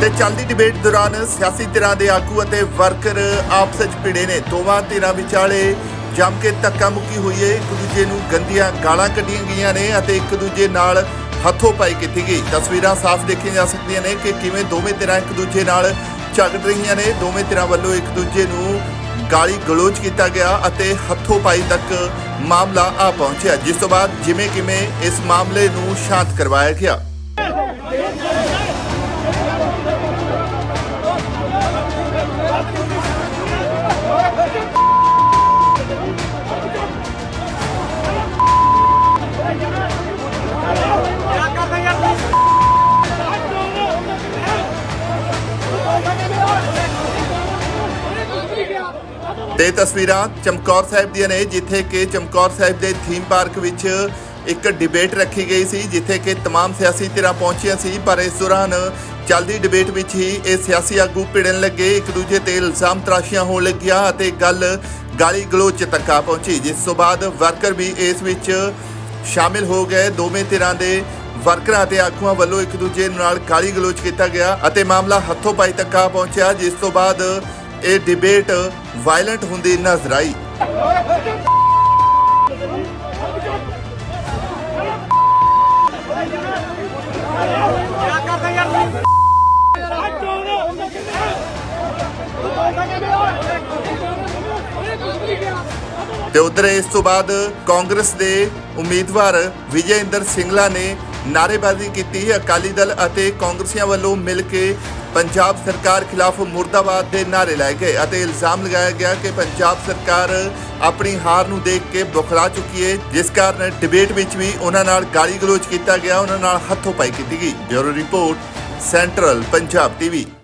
ਤੇ ਚੱਲਦੀ ਡਿਬੇਟ ਦੌਰਾਨ ਸਿਆਸੀ ਧਿਰਾਂ ਦੇ ਆਗੂ ਅਤੇ ਵਰਕਰ ਆਪਸ ਵਿੱਚ ਭਿੜੇ ਨੇ। ਦੋਵਾਂ ਧਿਰਾਂ ਵਿਚਾਲੇ ਜੰਮ ਕੇ ਧੱਕਾ ਮੁੱਕੀ ਹੋਈ ਹੈ ਇੱਕ ਦੂਜੇ ਨੂੰ ਗੰਦੀਆਂ ਗਾਲਾਂ ਕੱਢੀਆਂ ਗਈਆਂ ਨੇ ਅਤੇ ਇੱਕ ਦੂਜੇ ਨਾਲ ਹੱਥੋਂ ਪਾਈ ਕੀਤੀ ਗਈ। ਤਸਵੀਰਾਂ ਸਾਫ਼ ਦੇਖੀਆਂ ਜਾ ਸਕਦੀਆਂ ਨੇ ਕਿ ਕਿਵੇਂ ਦੋਵੇਂ ਧਿਰਾਂ ਇੱਕ ਦੂਜੇ ਨਾਲ ਝਗੜ ਰਹੀਆਂ ਨੇ ਦੋਵੇਂ ਧਿਰਾਂ ਵੱਲੋਂ ਇੱਕ ਦੂਜੇ ਨੂੰ ਗਾਲੀ ਗਲੋਚ ਕੀਤਾ ਗਿਆ ਅਤੇ ਹੱਥੋਂ ਪਾਈ ਤੱਕ ਮਾਮਲਾ ਆ ਪਹੁੰਚਿਆ, ਜਿਸ ਤੋਂ ਬਾਅਦ ਜਿਵੇਂ ਕਿਵੇਂ ਇਸ ਮਾਮਲੇ ਨੂੰ ਸ਼ਾਂਤ ਕਰਵਾਇਆ ਗਿਆ। ਤੇ ਤਸਵੀਰਾਂ ਚਮਕੌਰ ਸਾਹਿਬ ਦੀਆਂ ਨੇ ਜਿੱਥੇ ਕਿ ਚਮਕੌਰ ਸਾਹਿਬ ਦੇ ਥੀਮ ਪਾਰਕ ਵਿੱਚ ਇੱਕ ਡਿਬੇਟ ਰੱਖੀ ਗਈ ਸੀ ਜਿੱਥੇ ਕਿ तमाम ਸਿਆਸੀ ਧਿਰਾਂ ਪਹੁੰਚੀਆਂ ਸੀ ਪਰ ਇਸ ਦੌਰਾਨ ਚੱਲਦੀ ਡਿਬੇਟ ਵਿੱਚ ਹੀ ਇਹ ਸਿਆਸੀ ਆਗੂ ਭਿੜਨ ਲੱਗੇ ਇੱਕ ਦੂਜੇ ਤੇ ਇਲਜ਼ਾਮ ਤਰਾਸ਼ੀਆਂ ਹੋਣ ਲੱਗੀਆਂ ਅਤੇ ਗੱਲ ਗਾਲੀ ਗਲੋਚ ਤੱਕ ਆ ਪਹੁੰਚੀ ਜਿਸ ਤੋਂ ਬਾਅਦ ਵਰਕਰ ਵੀ ਇਸ ਵਿੱਚ ਸ਼ਾਮਿਲ ਹੋ ਗਏ ਦੋਵੇਂ ਧਿਰਾਂ ਦੇ ਵਰਕਰਾਂ ਅਤੇ ਆਗੂਆਂ ਵੱਲੋਂ ਇੱਕ ਦੂਜੇ ਨਾਲ ਗਾਲੀ ਗਲੋਚ ਕੀਤਾ ਗਿਆ ਅਤੇ ਮਾਮਲਾ ਹੱਥੋਂ ਪਾਈ ਤੱਕ ਆ ਪਹੁੰਚਿਆ ਜਿਸ ਤੋਂ ਬਾਅਦ ਇਹ ਡਿਬੇਟ ਵਾਇਲੈਂਟ ਹੁੰਦੀ ਨਜ਼ਰ ਆਈ ਤੇ ਉਧਰ ਇਸ ਤੋਂ ਬਾਅਦ ਕਾਂਗਰਸ ਦੇ ਉਮੀਦਵਾਰ ਵਿਜੇ ਇੰਦਰ ਸਿੰਗਲਾ ਨੇ ਨਾਅਰੇਬਾਜ਼ੀ ਕੀਤੀ ਅਕਾਲੀ ਦਲ ਅਤੇ ਕਾਂਗਰਸੀਆਂ ਵੱਲੋਂ ਮਿਲ ਕੇ ਪੰਜਾਬ ਸਰਕਾਰ ਖਿਲਾਫ ਮੁਰਦਾਬਾਦ ਦੇ ਨਾਅਰੇ ਲਾਏ ਗਏ ਅਤੇ ਇਲਜ਼ਾਮ ਲਗਾਇਆ ਗਿਆ ਕਿ ਪੰਜਾਬ ਸਰਕਾਰ ਆਪਣੀ ਹਾਰ ਨੂੰ ਦੇਖ ਕੇ ਬੁਖਲਾ ਚੁੱਕੀ ਹੈ। ਜਿਸ ਕਾਰਨ ਡਿਬੇਟ ਵਿੱਚ ਵੀ ਉਹਨਾਂ ਨਾਲ ਗਾਲੀ ਗਲੋਚ ਕੀਤਾ ਗਿਆ। ਉਹਨਾਂ ਨਾਲ ਹੱਥੋਂ ਪਾਈ ਕੀਤੀ ਗਈ। Bureau report, central Punjab TV.